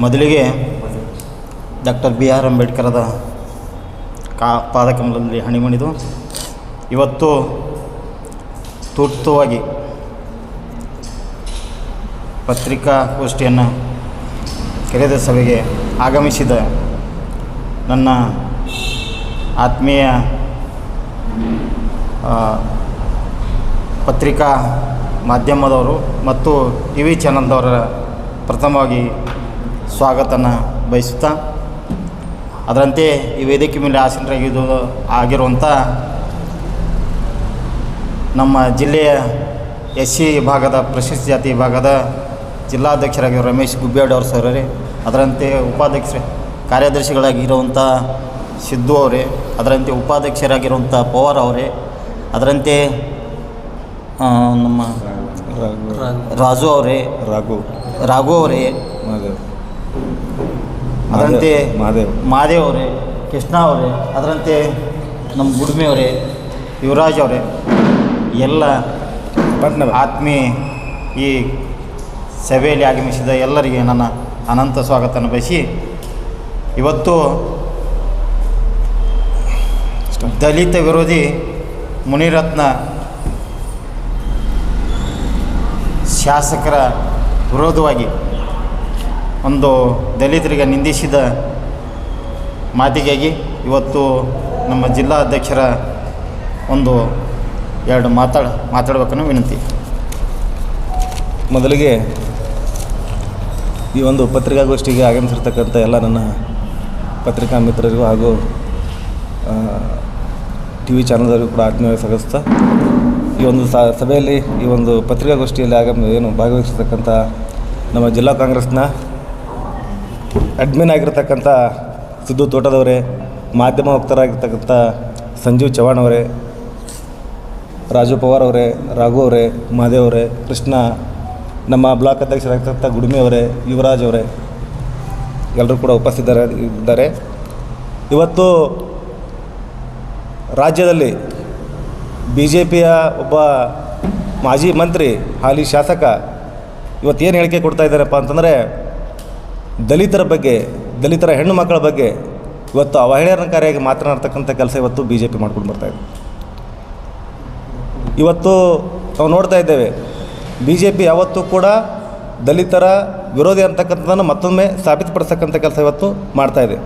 ಮೊದಲಿಗೆ doctor B R ಅಂಬೇಡ್ಕರದ ಕಾ ಪಾದಕಮಲದಲ್ಲಿ ಹಣಿಮಣಿದು ಇವತ್ತು ತುರ್ತುವಾಗಿ ಪತ್ರಿಕಾಗೋಷ್ಠಿಯನ್ನು ಕರೆದ ಸಭೆಗೆ ಆಗಮಿಸಿದ ನನ್ನ ಆತ್ಮೀಯ ಪತ್ರಿಕಾ ಮಾಧ್ಯಮದವರು ಮತ್ತು ಟಿ ವಿ ಚಾನಲ್ದವರ ಪ್ರಥಮವಾಗಿ ಸ್ವಾಗತನ ಬಯಸುತ್ತಾ, ಅದರಂತೆ ಈ ವೇದಿಕೆ ಮೇಲೆ ಆಸೀನರಾಗಿದ್ದು ಆಗಿರುವಂಥ ನಮ್ಮ ಜಿಲ್ಲೆಯ ಎಸ್ ಸಿ ವಿಭಾಗದ ಪ್ರಶಸ್ತಿ ಜಾತಿ ವಿಭಾಗದ ಜಿಲ್ಲಾಧ್ಯಕ್ಷರಾಗಿರೋ ರಮೇಶ್ ಗುಬ್ಬೇಡ್ ಅವರು ಸರ್ ರೀ ಅದರಂತೆ ಉಪಾಧ್ಯಕ್ಷ ಕಾರ್ಯದರ್ಶಿಗಳಾಗಿರುವಂಥ ಸಿದ್ದು ಅವರೇ ಅದರಂತೆ ಉಪಾಧ್ಯಕ್ಷರಾಗಿರುವಂಥ ಪವಾರ್ ಅವರೇ ಅದರಂತೆ ನಮ್ಮ ರಾಜು ಅವರೇ ರಾಘು. ರಾಘು ಅವರೇ ಅದರಂತೆ ಮಹಾದೇವ್. ಮಹಾದೇವ್. ಅವರೇ ಕೃಷ್ಣ ಅವರೇ ಅದರಂತೆ ನಮ್ಮ ಗುಡ್ಮೆ ಅವರೇ ಯುವರಾಜ್ ಅವರೇ ಎಲ್ಲ ಆತ್ಮೀಯ ಈ ಸಭೆಯಲ್ಲಿ ಆಗಮಿಸಿದ ಎಲ್ಲರಿಗೆ ನನ್ನ ಅನಂತ ಸ್ವಾಗತನ ಬಯಸಿ, ಇವತ್ತು ದಲಿತ ವಿರೋಧಿ ಮುನಿರತ್ನ ಶಾಸಕರ ವಿರೋಧವಾಗಿ ಒಂದು ದಲಿತರಿಗೆ ನಿಂದಿಸಿದ ಮಾತಿಗಾಗಿ ಇವತ್ತು ನಮ್ಮ ಜಿಲ್ಲಾ ಅಧ್ಯಕ್ಷರ ಒಂದು ಎರಡು ಮಾತಾಡ, ಮಾತಾಡಬೇಕನ್ನೋ ವಿನಂತಿ. ಮೊದಲಿಗೆ ಈ ಒಂದು ಪತ್ರಿಕಾಗೋಷ್ಠಿಗೆ ಆಗಮಿಸಿರ್ತಕ್ಕಂಥ ಎಲ್ಲ ನನ್ನ ಪತ್ರಿಕಾ ಮಿತ್ರರಿಗೂ ಹಾಗೂ ಟಿ ವಿ ಚಾನಲ್ದವರಿಗೂ ಕೂಡ ಆತ್ಮೀಯ ಸಲ್ಲಿಸ್ತಾ ಈ ಒಂದು ಸಭೆಯಲ್ಲಿ ಈ ಒಂದು ಪತ್ರಿಕಾಗೋಷ್ಠಿಯಲ್ಲಿ ಆಗಮ, ಏನು ಭಾಗವಹಿಸಿರ್ತಕ್ಕಂಥ ನಮ್ಮ ಜಿಲ್ಲಾ ಕಾಂಗ್ರೆಸ್ನ ಅಡ್ಮಿನ್ ಆಗಿರ್ತಕ್ಕಂಥ ಸಿದ್ದು ತೋಟದವರೇ, ಮಾಧ್ಯಮ ವಕ್ತರಾಗಿರ್ತಕ್ಕಂಥ ಸಂಜೀವ್ ಚವಾಣ್ ಅವರೇ, ರಾಜು ಪವಾರ್ ಅವರೇ, ರಾಘು ಅವರೇ, ಮಹಾದೇವ್ ಅವರೇ, ಕೃಷ್ಣ ನಮ್ಮ ಬ್ಲಾಕ್ ಅಧ್ಯಕ್ಷರಾಗಿರ್ತಕ್ಕಂಥ ಗುಡುಮೆ ಅವರೇ, ಯುವರಾಜ್ ಅವರೇ ಎಲ್ಲರೂ ಕೂಡ ಉಪಸ್ಥಿತರ ಇದ್ದಾರೆ. ಇವತ್ತು ರಾಜ್ಯದಲ್ಲಿ ಬಿ ಜೆ ಪಿಯ ಒಬ್ಬ ಮಾಜಿ ಮಂತ್ರಿ, ಹಾಲಿ ಶಾಸಕ ಇವತ್ತೇನು ಹೇಳಿಕೆ ಕೊಡ್ತಾ ಇದ್ದಾರಪ್ಪ ಅಂತಂದರೆ, ದಲಿತರ ಬಗ್ಗೆ, ದಲಿತರ ಹೆಣ್ಣು ಮಕ್ಕಳ ಬಗ್ಗೆ ಇವತ್ತು ಅವಹೇಳನಕಾರಿಯಾಗಿ ಮಾತನಾಡ್ತಕ್ಕಂಥ ಕೆಲಸ ಇವತ್ತು ಬಿ ಜೆ ಪಿ ಮಾಡ್ಕೊಂಡು ಬರ್ತಾಯಿದೆ ಇವತ್ತು ನಾವು ನೋಡ್ತಾ ಇದ್ದೇವೆ ಬಿ ಜೆ ಪಿ ಯಾವತ್ತೂ ಕೂಡ ದಲಿತರ ವಿರೋಧಿ ಅಂತಕ್ಕಂಥದ್ದನ್ನು ಮತ್ತೊಮ್ಮೆ ಸಾಬೀತುಪಡಿಸ್ತಕ್ಕಂಥ ಕೆಲಸ ಇವತ್ತು ಮಾಡ್ತಾಯಿದೆ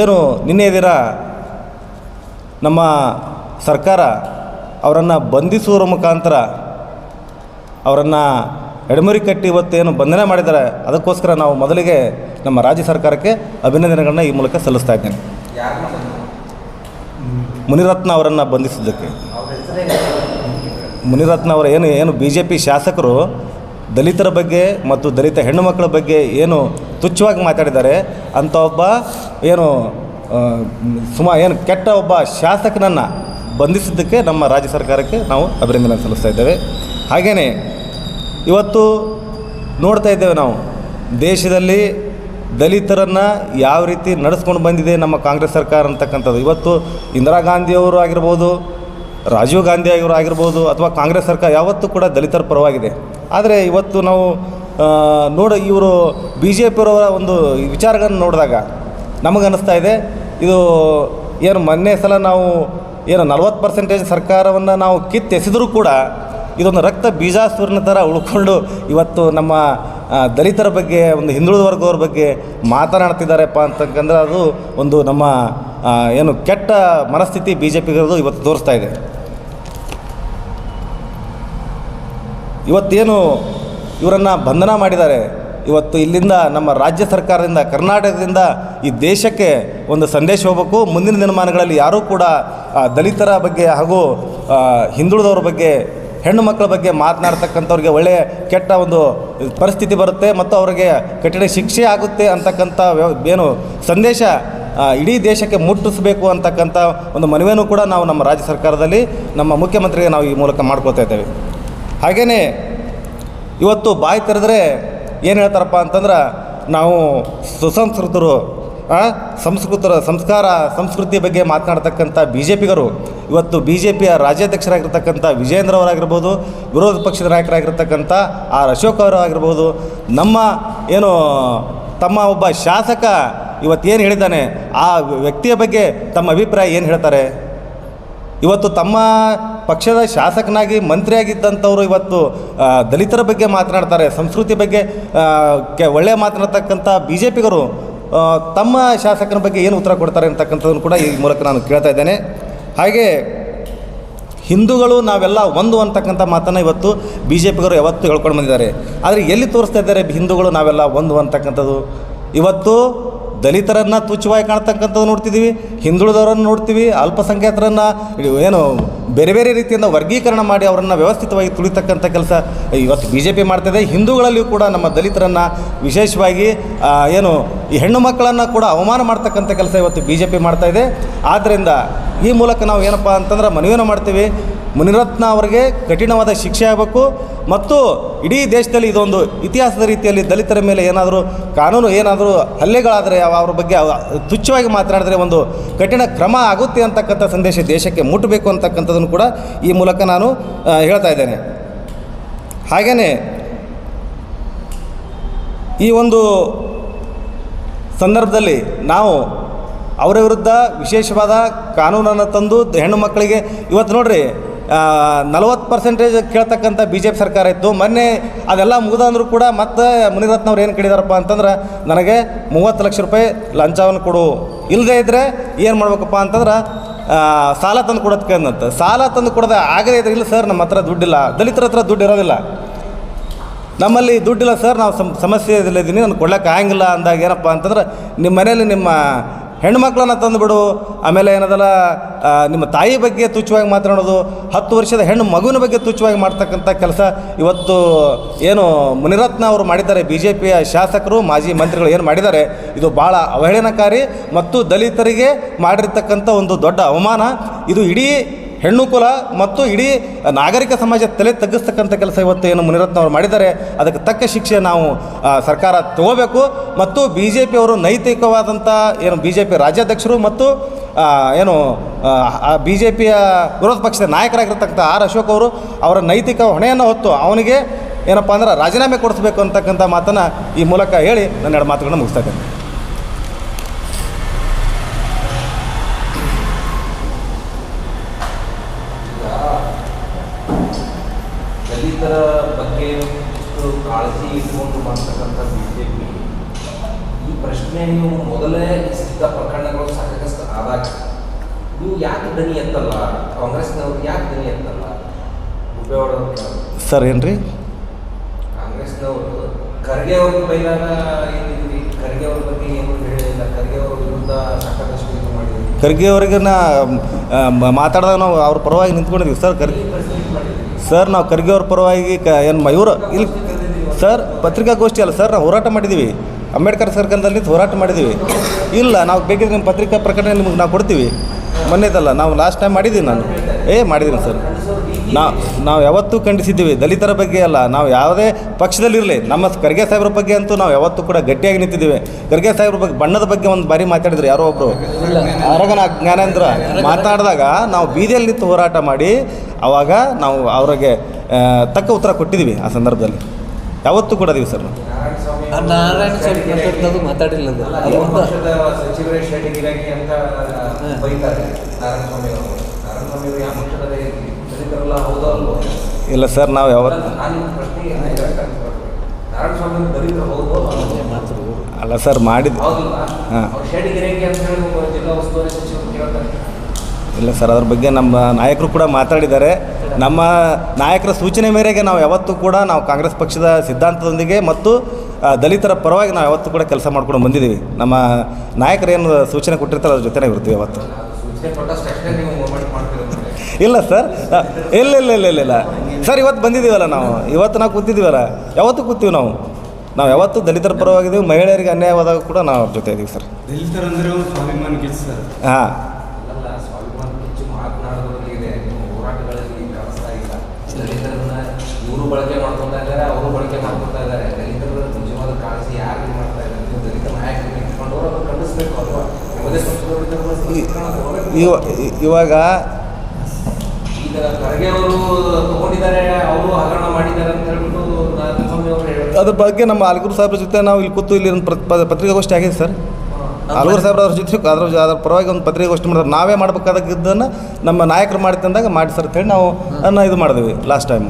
ಏನು ನಿನ್ನೆ ದಿನ ನಮ್ಮ ಸರ್ಕಾರ ಅವರನ್ನು ಬಂಧಿಸುವ ಮುಖಾಂತರ ಅವರನ್ನು ಎಡಮುರಿ ಕಟ್ಟಿ ಇವತ್ತೇನು ಬಂಧನೆ ಮಾಡಿದ್ದಾರೆ ಅದಕ್ಕೋಸ್ಕರ ನಾವು ಮೊದಲಿಗೆ ನಮ್ಮ ರಾಜ್ಯ ಸರ್ಕಾರಕ್ಕೆ ಅಭಿನಂದನೆಗಳನ್ನ ಈ ಮೂಲಕ ಸಲ್ಲಿಸ್ತಾ ಇದ್ದೇನೆ. ಮುನಿರತ್ನ ಅವರನ್ನು ಬಂಧಿಸಿದ್ದಕ್ಕೆ. ಮುನಿರತ್ನ ಅವರು ಏನು ಏನು ಬಿ ಜೆ ಪಿ ಶಾಸಕರು ದಲಿತರ ಬಗ್ಗೆ ಮತ್ತು ದಲಿತ ಹೆಣ್ಣು ಮಕ್ಕಳ ಬಗ್ಗೆ ಏನು ತುಚ್ಛವಾಗಿ ಮಾತಾಡಿದ್ದಾರೆ, ಅಂಥ ಒಬ್ಬ ಏನು ಸುಮಾ, ಏನು ಕೆಟ್ಟ ಒಬ್ಬ ಶಾಸಕನನ್ನು ಬಂಧಿಸಿದ್ದಕ್ಕೆ ನಮ್ಮ ರಾಜ್ಯ ಸರ್ಕಾರಕ್ಕೆ ನಾವು ಅಭಿನಂದನೆ ಸಲ್ಲಿಸ್ತಾ ಇದ್ದೇವೆ. ಹಾಗೆಯೇ ಇವತ್ತು ನೋಡ್ತಾ ಇದ್ದೇವೆ ನಾವು, ದೇಶದಲ್ಲಿ ದಲಿತರನ್ನು ಯಾವ ರೀತಿ ನಡೆಸ್ಕೊಂಡು ಬಂದಿದೆ ನಮ್ಮ ಕಾಂಗ್ರೆಸ್ ಸರ್ಕಾರ ಅಂತಕ್ಕಂಥದ್ದು. ಇವತ್ತು ಇಂದಿರಾ ಗಾಂಧಿಯವರು ಆಗಿರ್ಬೋದು ರಾಜೀವ್ ಗಾಂಧಿ ಅವರು ಆಗಿರ್ಬೋದು ಅಥವಾ ಕಾಂಗ್ರೆಸ್ ಸರ್ಕಾರ ಯಾವತ್ತೂ ಕೂಡ ದಲಿತರ ಪರವಾಗಿದೆ. ಆದರೆ ಇವತ್ತು ನಾವು ನೋಡ, ಇವರು ಬಿ ಜೆ ಪಿಯವರ ಒಂದು ವಿಚಾರಗಳನ್ನು ನೋಡಿದಾಗ ನಮಗನ್ನಿಸ್ತಾ ಇದೆ, ಇದು ಏನು ಮೊನ್ನೆ ಸಲ ನಾವು ಏನು ನಲವತ್ತು ಪರ್ಸೆಂಟೇಜ್ ಸರ್ಕಾರವನ್ನು ನಾವು ಕಿತ್ತೆಸೆದರೂ ಕೂಡ ಇದೊಂದು ರಕ್ತ ಬೀಜಾಸುರನ ಥರ ಉಳ್ಕೊಂಡು ಇವತ್ತು ನಮ್ಮ ದಲಿತರ ಬಗ್ಗೆ, ಒಂದು ಹಿಂದುಳಿದ ವರ್ಗದವ್ರ ಬಗ್ಗೆ ಮಾತನಾಡ್ತಿದ್ದಾರೆಪ್ಪ ಅಂತಕ್ಕಂದ್ರೆ ಅದು ಒಂದು ನಮ್ಮ ಏನು ಕೆಟ್ಟ ಮನಸ್ಥಿತಿ ಬಿ ಜೆ ಪಿಗಿರೋದು ಇವತ್ತು ತೋರಿಸ್ತಾ ಇದೆ. ಇವತ್ತೇನು ಇವರನ್ನು ಬಂಧನ ಮಾಡಿದ್ದಾರೆ? ಇವತ್ತು ಇಲ್ಲಿಂದ ನಮ್ಮ ರಾಜ್ಯ ಸರ್ಕಾರದಿಂದ, ಕರ್ನಾಟಕದಿಂದ ಈ ದೇಶಕ್ಕೆ ಒಂದು ಸಂದೇಶ ಹೋಗಬೇಕು. ಮುಂದಿನ ದಿನಮಾನಗಳಲ್ಲಿ ಯಾರೂ ಕೂಡ ದಲಿತರ ಬಗ್ಗೆ ಹಾಗೂ ಹಿಂದುಳಿದವ್ರ ಬಗ್ಗೆ, ಹೆಣ್ಣು ಮಕ್ಕಳ ಬಗ್ಗೆ ಮಾತನಾಡ್ತಕ್ಕಂಥವ್ರಿಗೆ ಒಳ್ಳೆಯ ಕೆಟ್ಟ ಒಂದು ಪರಿಸ್ಥಿತಿ ಬರುತ್ತೆ ಮತ್ತು ಅವರಿಗೆ ಕಠಿಣ ಶಿಕ್ಷೆ ಆಗುತ್ತೆ ಅಂತಕ್ಕಂಥ ಏನು ಸಂದೇಶ ಇಡೀ ದೇಶಕ್ಕೆ ಮುಟ್ಟಿಸಬೇಕು ಅಂತಕ್ಕಂಥ ಒಂದು ಮನವಿಯನ್ನು ಕೂಡ ನಾವು ನಮ್ಮ ರಾಜ್ಯ ಸರ್ಕಾರದಲ್ಲಿ ನಮ್ಮ ಮುಖ್ಯಮಂತ್ರಿಗೆ ನಾವು ಈ ಮೂಲಕ ಮಾಡ್ಕೊಳ್ತಾ ಇದ್ದೇವೆ. ಹಾಗೆಯೇ ಇವತ್ತು ಬಾಯಿ ತೆರೆದ್ರೆ ಏನು ಹೇಳ್ತಾರಪ್ಪ ಅಂತಂದ್ರೆ ನಾವು ಸುಸಂಸ್ಕೃತರು ಸಂಸ್ಕೃತರ ಸಂಸ್ಕಾರ, ಸಂಸ್ಕೃತಿ ಬಗ್ಗೆ ಮಾತನಾಡ್ತಕ್ಕಂಥ ಬಿ ಜೆ ಪಿಗರು ಇವತ್ತು ಬಿ ಜೆ ಪಿಯ ರಾಜ್ಯಾಧ್ಯಕ್ಷರಾಗಿರ್ತಕ್ಕಂಥ ವಿಜೇಂದ್ರ ಅವರಾಗಿರ್ಬೋದು, ವಿರೋಧ ಪಕ್ಷದ ನಾಯಕರಾಗಿರ್ತಕ್ಕಂಥ ಆರ್ ಅಶೋಕ್ ಅವರಾಗಿರ್ಬೋದು ನಮ್ಮ ಏನು, ತಮ್ಮ ಒಬ್ಬ ಶಾಸಕ ಇವತ್ತೇನು ಹೇಳಿದ್ದಾನೆ, ಆ ವ್ಯಕ್ತಿಯ ಬಗ್ಗೆ ತಮ್ಮ ಅಭಿಪ್ರಾಯ ಏನು ಹೇಳ್ತಾರೆ? ಇವತ್ತು ತಮ್ಮ ಪಕ್ಷದ ಶಾಸಕನಾಗಿ ಮಂತ್ರಿಯಾಗಿದ್ದಂಥವರು ಇವತ್ತು ದಲಿತರ ಬಗ್ಗೆ ಮಾತನಾಡ್ತಾರೆ, ಸಂಸ್ಕೃತಿ ಬಗ್ಗೆ ಕೆ ಒಳ್ಳೆಯ ಮಾತನಾಡ್ತಕ್ಕಂಥ ಬಿ ಜೆ ಪಿಗರು ತಮ್ಮ ಶಾಸಕನ ಬಗ್ಗೆ ಏನು ಉತ್ತರ ಕೊಡ್ತಾರೆ ಅಂತಕ್ಕಂಥದ್ದನ್ನು ಕೂಡ ಈ ಮೂಲಕ ನಾನು ಕೇಳ್ತಾ ಇದ್ದೇನೆ. ಹಾಗೆ, ಹಿಂದೂಗಳು ನಾವೆಲ್ಲ ಒಂದು ಅಂತಕ್ಕಂಥ ಮಾತನ್ನು ಇವತ್ತು ಬಿ ಜೆ ಪಿಗರು ಯಾವತ್ತೂ ಹೇಳ್ಕೊಂಡು ಬಂದಿದ್ದಾರೆ. ಆದರೆ ಎಲ್ಲಿ ತೋರಿಸ್ತಾ ಇದ್ದಾರೆ ಹಿಂದೂಗಳು ನಾವೆಲ್ಲ ಒಂದು ಅಂತಕ್ಕಂಥದ್ದು? ಇವತ್ತು ದಲಿತರನ್ನು ತುಚ್ಛವಾಗಿ ಕಾಣ್ತಕ್ಕಂಥದ್ದು ನೋಡ್ತಿದ್ದೀವಿ ಹಿಂದುಳಿದವರನ್ನು ನೋಡ್ತೀವಿ, ಅಲ್ಪಸಂಖ್ಯಾತರನ್ನು, ಏನು ಬೇರೆ ಬೇರೆ ರೀತಿಯಿಂದ ವರ್ಗೀಕರಣ ಮಾಡಿ ಅವರನ್ನು ವ್ಯವಸ್ಥಿತವಾಗಿ ತುಳಿತಕ್ಕಂಥ ಕೆಲಸ ಇವತ್ತು ಬಿ ಜೆ ಪಿ ಮಾಡ್ತಾಯಿದೆ ಹಿಂದೂಗಳಲ್ಲಿಯೂ ಕೂಡ ನಮ್ಮ ದಲಿತರನ್ನು ವಿಶೇಷವಾಗಿ ಏನು ಈ ಹೆಣ್ಣು ಮಕ್ಕಳನ್ನು ಕೂಡ ಅವಮಾನ ಮಾಡ್ತಕ್ಕಂಥ ಕೆಲಸ ಇವತ್ತು ಬಿ ಜೆ ಪಿ ಮಾಡ್ತಾಯಿದೆ ಆದ್ದರಿಂದ ಈ ಮೂಲಕ ನಾವು ಏನಪ್ಪ ಅಂತಂದ್ರೆ ಮನವಿಯನ್ನು ಮಾಡ್ತೀವಿ. ಮುನಿರತ್ನ ಅವರಿಗೆ ಕಠಿಣವಾದ ಶಿಕ್ಷೆ ಆಗಬೇಕು. ಮತ್ತು ಇಡೀ ದೇಶದಲ್ಲಿ ಇದೊಂದು ಇತಿಹಾಸದ ರೀತಿಯಲ್ಲಿ ದಲಿತರ ಮೇಲೆ ಏನಾದರೂ ಕಾನೂನು ಏನಾದರೂ ಹಲ್ಲೆಗಳಾದರೆ ಅವರ ಬಗ್ಗೆ ತುಚ್ಛವಾಗಿ ಮಾತನಾಡಿದರೆ ಒಂದು ಕಠಿಣ ಕ್ರಮ ಆಗುತ್ತೆ ಅಂತಕ್ಕಂಥ ಸಂದೇಶ ದೇಶಕ್ಕೆ ಮುಟ್ಟಬೇಕು ಅಂತಕ್ಕಂಥದ್ದನ್ನು ಕೂಡ ಈ ಮೂಲಕ ನಾನು ಹೇಳ್ತಾ ಇದ್ದೇನೆ. ಹಾಗೆಯೇ ಈ ಒಂದು ಸಂದರ್ಭದಲ್ಲಿ ನಾವು ಅವರ ವಿರುದ್ಧ ವಿಶೇಷವಾದ ಕಾನೂನನ್ನು ತಂದು ಹೆಣ್ಣು ಮಕ್ಕಳಿಗೆ ಇವತ್ತು ನೋಡ್ರಿ ನಲವತ್ತು ಪರ್ಸೆಂಟೇಜ್ ಕೇಳ್ತಕ್ಕಂಥ ಬಿ ಜೆ ಪಿ ಸರ್ಕಾರ ಇತ್ತು. ಮೊನ್ನೆ ಅದೆಲ್ಲ ಮುಗಿದಂದ್ರೂ ಕೂಡ ಮತ್ತೆ ಮುನಿರತ್ನ ಅವ್ರು ಏನು ಕೇಳಿದಾರಪ್ಪ ಅಂತಂದ್ರೆ, ನನಗೆ ಮೂವತ್ತು ಲಕ್ಷ ರೂಪಾಯಿ ಲಂಚವನ್ನು ಕೊಡು. ಇಲ್ಲದೇ ಇದ್ದರೆ ಏನು ಮಾಡ್ಬೇಕಪ್ಪ ಅಂತಂದ್ರೆ ಸಾಲ ತಂದು ಕೊಡೋದಕ್ಕೆ ಅಂತ ಸಾಲ ತಂದು ಕೊಡೋದು ಆಗದೇ ಇದ್ರೆ ಇಲ್ಲ ಸರ್, ನಮ್ಮ ಹತ್ರ ದುಡ್ಡಿಲ್ಲ. ದಲಿತರ ಹತ್ರ ದುಡ್ಡು ಇರೋದಿಲ್ಲ. ನಮ್ಮಲ್ಲಿ ದುಡ್ಡಿಲ್ಲ ಸರ್, ನಾವು ಸಮ್ ಸಮಸ್ಯೆ ಇದ್ದೀನಿ ನಾನು ಕೊಡ್ಲಕ್ಕೆ ಆಗಂಗಿಲ್ಲ ಅಂದಾಗ ಏನಪ್ಪ ಅಂತಂದ್ರೆ ನಿಮ್ಮ ಮನೇಲಿ ನಿಮ್ಮ ಹೆಣ್ಮಕ್ಳನ್ನ ತಂದುಬಿಡು. ಆಮೇಲೆ ಏನದಲ್ಲ ನಿಮ್ಮ ತಾಯಿ ಬಗ್ಗೆ ತುಚ್ಛವಾಗಿ ಮಾತನಾಡೋದು ಹತ್ತು ವರ್ಷದ ಹೆಣ್ಣು ಮಗುವಿನ ಬಗ್ಗೆ ತುಚ್ಛವಾಗಿ ಮಾಡ್ತಕ್ಕಂಥ ಕೆಲಸ. ಇವತ್ತು ಏನು ಮುನಿರತ್ನ ಅವರು ಮಾಡಿದ್ದಾರೆ ಬಿ ಜೆ ಪಿಯ ಶಾಸಕರು, ಮಾಜಿ ಮಂತ್ರಿಗಳು ಏನು ಮಾಡಿದ್ದಾರೆ, ಇದು ಭಾಳ ಅವಹೇಳನಕಾರಿ ಮತ್ತು ದಲಿತರಿಗೆ ಮಾಡಿರ್ತಕ್ಕಂಥ ಒಂದು ದೊಡ್ಡ ಅವಮಾನ. ಇದು ಇಡೀ ಹೆಣ್ಣು ಕುಲ ಮತ್ತು ಇಡೀ ನಾಗರಿಕ ಸಮಾಜ ತಲೆ ತಗ್ಗಿಸ್ತಕ್ಕಂಥ ಕೆಲಸ ಇವತ್ತು ಏನು ಮುನಿರತ್ನ ಅವರು ಮಾಡಿದ್ದಾರೆ. ಅದಕ್ಕೆ ತಕ್ಕ ಶಿಕ್ಷೆ ನಾವು ಸರ್ಕಾರ ತಗೋಬೇಕು. ಮತ್ತು ಬಿ ಜೆ ಪಿಯವರು ನೈತಿಕವಾದಂಥ ಏನು ಬಿ ಜೆ ಪಿ ರಾಜ್ಯಾಧ್ಯಕ್ಷರು ಮತ್ತು ಏನು ಬಿ ಜೆ ಪಿಯ ವಿರೋಧ ಪಕ್ಷದ ನಾಯಕರಾಗಿರ್ತಕ್ಕಂಥ ಆರ್ ಅಶೋಕ್ ಅವರು ಅವರ ನೈತಿಕ ಹೊಣೆಯನ್ನು ಹೊತ್ತು ಅವನಿಗೆ ಏನಪ್ಪ ಅಂದ್ರೆ ರಾಜೀನಾಮೆ ಕೊಡಿಸ್ಬೇಕು ಅಂತಕ್ಕಂಥ ಮಾತನ್ನು ಈ ಮೂಲಕ ಹೇಳಿ ನನ್ನ ಎರಡು ಮಾತುಗಳನ್ನು ಮುಗಿಸ್ತಾ ಇದ್ದೇನೆ ದಲಿತರ ಬಗ್ಗೆ ಇಷ್ಟು ಕಾಳಜಿ ಇಟ್ಕೊಂಡು ಮಾಡ್ತಕ್ಕಂಥ ಬಿ ಜೆ ಪಿ ಈ ಪ್ರಶ್ನೆಯನ್ನು ಮೊದಲೇ ಸಿದ್ಧ ಪ್ರಕರಣಗಳು ಸಾಕಷ್ಟು ಆದಾಗ ನೀವು ಯಾಕೆ ದನಿ ಎತ್ತಲ್ಲ? ಕಾಂಗ್ರೆಸ್ನವ್ರು ಯಾಕೆ ದನಿ ಎತ್ತಲ್ಲ? ಸರ್ ಏನ್ರಿ? ಕಾಂಗ್ರೆಸ್ನವ್ರು ಖರ್ಗೆ ಅವ್ರ ಬೈದಾಗ ಏನಿದ್ರಿ ಖರ್ಗೆ ಅವ್ರ ಬಗ್ಗೆ ಏನು ಹೇಳಿಲ್ಲ? ಖರ್ಗೆ ಅವ್ರ ವಿರುದ್ಧ ಸಾಕಷ್ಟು ಇದು ಮಾಡಿದ್ರಿ ಖರ್ಗೆ ಅವ್ರಿಗೆ ನಾ ಮಾತಾಡಿದಾಗ ನಾವು ಅವ್ರ ಪರವಾಗಿ ನಿಂತ್ಕೊಂಡಿದ್ವಿ ಸರ್ ಖರ್ಗೆ ಸರ್, ನಾವು ಖರ್ಗೆ ಅವ್ರ ಪರವಾಗಿ ಕ, ಏನು ಇವರು ಇಲ್ಲಿ ಸರ್, ಪತ್ರಿಕಾಗೋಷ್ಠಿ ಅಲ್ಲ, ಸರ್, ನಾವು ಹೋರಾಟ ಮಾಡಿದ್ದೀವಿ ಅಂಬೇಡ್ಕರ್ ಸರ್ಕಲ್ದಲ್ಲಿ ಹೋರಾಟ ಮಾಡಿದ್ದೀವಿ ಇಲ್ಲ, ನಾವು ಬೇಕಿದ್ರೆ ನಿಮ್ಮ ಪತ್ರಿಕಾ ಪ್ರಕಟಣೆ ನಿಮಗೆ ನಾವು ಕೊಡ್ತೀವಿ. ಮೊನ್ನೆದಲ್ಲ, ನಾವು ಲಾಸ್ಟ್ ಟೈಮ್ ಮಾಡಿದ್ದೀವಿ ನಾನು. ಏ ಮಾಡಿದ್ದೀನಿ ಸರ್. ನಾವು ನಾವು ಯಾವತ್ತೂ ಖಂಡಿಸಿದ್ದೀವಿ. ದಲಿತರ ಬಗ್ಗೆ ಅಲ್ಲ ನಾವು ಯಾವುದೇ ಪಕ್ಷದಲ್ಲಿರಲಿ ನಮ್ಮ ಖರ್ಗೆ ಸಾಹೇಬ್ರ ಬಗ್ಗೆ ಅಂತೂ ನಾವು ಯಾವತ್ತೂ ಕೂಡ ಗಟ್ಟಿಯಾಗಿ ನಿಂತಿದ್ದೀವಿ. ಖರ್ಗೆ ಸಾಹೇಬ್ರ ಬಗ್ಗೆ ಬಣ್ಣದ ಬಗ್ಗೆ ಒಂದು ಬಾರಿ ಮಾತಾಡಿದ್ರು ಯಾರೋ ಒಬ್ಬರು ಅರಗನ ಜ್ಞಾನೇಂದ್ರ ಮಾತಾಡಿದಾಗ ನಾವು ಬೀದಿಯಲ್ಲಿ ನಿಂತು ಹೋರಾಟ ಮಾಡಿ ಆವಾಗ ನಾವು ಅವ್ರಿಗೆ ತಕ್ಕ ಉತ್ತರ ಕೊಟ್ಟಿದ್ದೀವಿ ಆ ಸಂದರ್ಭದಲ್ಲಿ. ಯಾವತ್ತೂ ಅದೀವಿ ಸರ್ ನಾರಾಯಣ ಸ್ವಾಮಿ ಮಾತಾಡ್ದದು ಮಾತಾಡಿಲ್ಲ ಅದು. ಇಲ್ಲ ಸರ್ ನಾವು ಯಾವತ್ತು ಅಲ್ಲ ಸರ್ ಮಾಡಿದ್ದು ಹಾಂ. ಇಲ್ಲ ಸರ್ ಅದ್ರ ಬಗ್ಗೆ ನಮ್ಮ ನಾಯಕರು ಕೂಡ ಮಾತಾಡಿದ್ದಾರೆ. ನಮ್ಮ ನಾಯಕರ ಸೂಚನೆ ಮೇರೆಗೆ ನಾವು ಯಾವತ್ತೂ ಕೂಡ ನಾವು ಕಾಂಗ್ರೆಸ್ ಪಕ್ಷದ ಸಿದ್ಧಾಂತದೊಂದಿಗೆ ಮತ್ತು ದಲಿತರ ಪರವಾಗಿ ನಾವು ಯಾವತ್ತೂ ಕೂಡ ಕೆಲಸ ಮಾಡ್ಕೊಂಡು ಬಂದಿದ್ದೀವಿ. ನಮ್ಮ ನಾಯಕರು ಏನು ಸೂಚನೆ ಕೊಟ್ಟಿರ್ತಾರೆ ಅದ್ರ ಜೊತೆನೇ ಇರ್ತೀವಿ ಯಾವತ್ತು. ಇಲ್ಲ ಸರ್ ಇಲ್ಲ ಇಲ್ಲ ಇಲ್ಲ ಇಲ್ಲ ಇಲ್ಲ. ಸರ್ ಇವತ್ತು ಬಂದಿದ್ದೀವಲ್ಲ ನಾವು? ಇವತ್ತು ನಾವು ಕೂತಿದ್ದೀವಲ್ಲ? ಯಾವತ್ತು ಕೂತೀವಿ ನಾವು? ನಾವು ಯಾವತ್ತು ದಲಿತರ ಪರವಾಗಿದ್ದೀವಿ ಮಹಿಳೆಯರಿಗೆ ಅನ್ಯಾಯವಾದಾಗ ಕೂಡ ನಾವು ಅವ್ರ ಜೊತೆ ಇದ್ದೀವಿ ಸರ್ ಹಾಂ. ಬಳಕೆ ಮಾಡ್ಕೊತಾ ಇದ್ದಾರೆ ಅವರು ಬಳಕೆ ಮಾಡ್ಕೊತಾ ಇದ್ದಾರೆ ದಲಿತರ ನಿಜವಾದ ಕಾಳಜಿ ಯಾರು ಇದು ಮಾಡ್ತಾ ಇದ್ದಾರೆ ನೀವು ದಲಿತ ನಾಯಕರು ನಿಂತ್ಕೊಂಡು ಅವ್ರನ್ನ ಖಂಡಿಸ್ಬೇಕು ಅಲ್ವಾ ಯಾವುದೇ ಪಕ್ಷದವ್ರು ಇದ್ರೂ ಕೂಡ ಈ- ಸಂಸ್ಕರಣ ತಗೋಬೇಕು. ಇವ ಇವಾಗ ಈಗ ಖರ್ಗೆ ಅವರು ತಗೊಂಡಿದ್ದಾರೆ ಅವರು ಹಗರಣ ಮಾಡಿದ್ದಾರೆ ಅಂತ ಹೇಳ್ಬಿಟ್ಟು ನಾರಾಯಣಸ್ವಾಮಿ ಅವರು ಹೇಳಿದ್ರು ಅದ್ರ ಬಗ್ಗೆ ನಮ್ಮ ಆಲ್ಗೂರು ಸಾಹೇಬ್ರ ಜೊತೆ ನಾವು ಇಲ್ಲಿ ಕೂತು ಇಲ್ಲಿ ಪತ್ರಿಕಾಗೋಷ್ಠಿ ಆಗಿದೆ ಸರ್. ಆಲ್ಗೂರು ಸಾಹೇಬ್ರ ಅವ್ರ ಜೊತೆ ಅದ್ರ ಅದ್ರ ಪರವಾಗಿ ಒಂದು ಪತ್ರಿಕಾಗೋಷ್ಠಿ ಮಾಡಿದ್ರೆ ನಾವೇ ಮಾಡ್ಬೇಕಾದಾಗಿದ್ದನ್ನು ನಮ್ಮ ನಾಯಕರು ಮಾಡ್ತಂದಾಗ ಮಾಡಿ ಸರ್ ಅಂತೇಳಿ ನಾವು ಇದು ಮಾಡಿದ್ವಿ ಲಾಸ್ಟ್ ಟೈಮ್